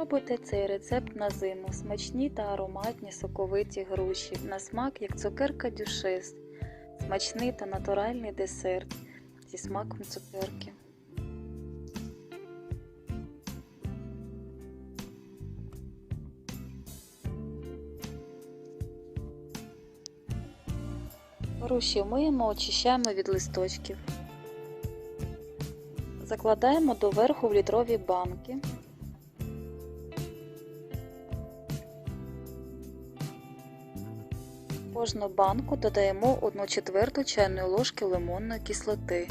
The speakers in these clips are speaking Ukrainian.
Спробуйте цей рецепт на зиму. Смачні та ароматні соковиті груші. На смак як цукерка дюшес. Смачний та натуральний десерт зі смаком цукерки. Груші миємо, очищаємо від листочків. Закладаємо доверху в літрові банки. Кожну банку додаємо 1 четверту чайної ложки лимонної кислоти.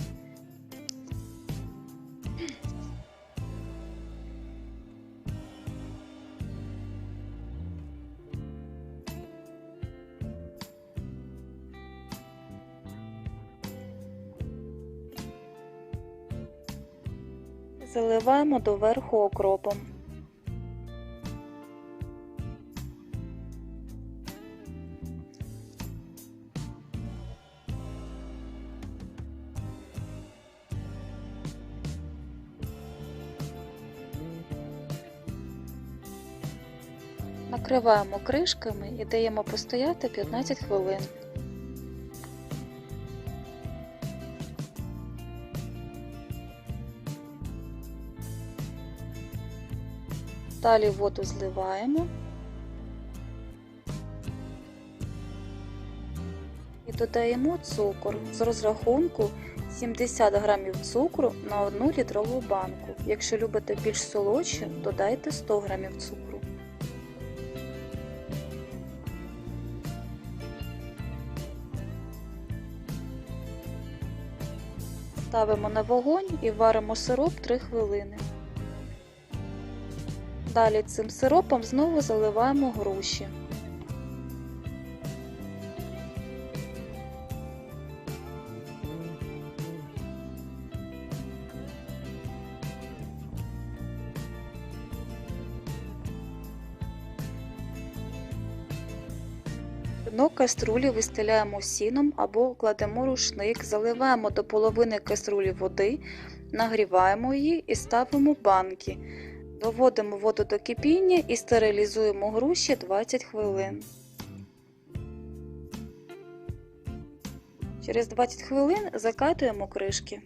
Заливаємо доверху окропом. Накриваємо кришками і даємо постояти 15 хвилин. Далі воду зливаємо і додаємо цукор з розрахунку 70 г цукру на 1 літрову банку. Якщо любите більш солодше, додайте 100 г цукру. Ставимо на вогонь і варимо сироп 3 хвилини. Далі цим сиропом знову заливаємо груші. Дно каструлі вистеляємо сіном або кладемо рушник, заливаємо до половини каструлі води, нагріваємо її і ставимо банки. Доводимо воду до кипіння і стерилізуємо груші 20 хвилин. Через 20 хвилин закатуємо кришки.